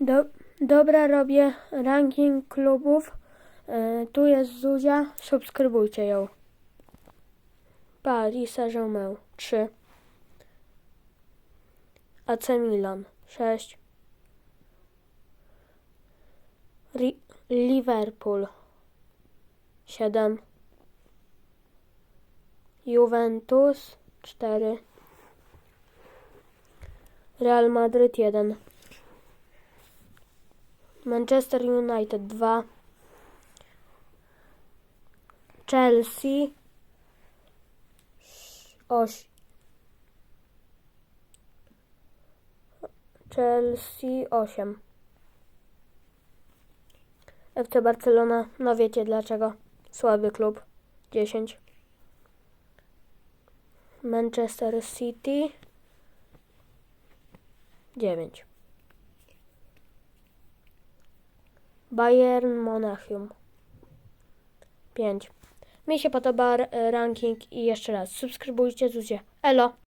Do, dobra, robię ranking klubów. E, tu jest Zuzia, subskrybujcie ją. Paris Saint-Germain 3. AC Milan 6. Ri- Liverpool 7. Juventus 4. Real Madryt 1. Manchester United 2. Chelsea 8. Chelsea 8. FC Barcelona, no wiecie dlaczego. Słaby klub 10. Manchester City 9. Bayern Monachium 5. Mi się podoba ranking i jeszcze raz subskrybujcie Zuzię. Elo!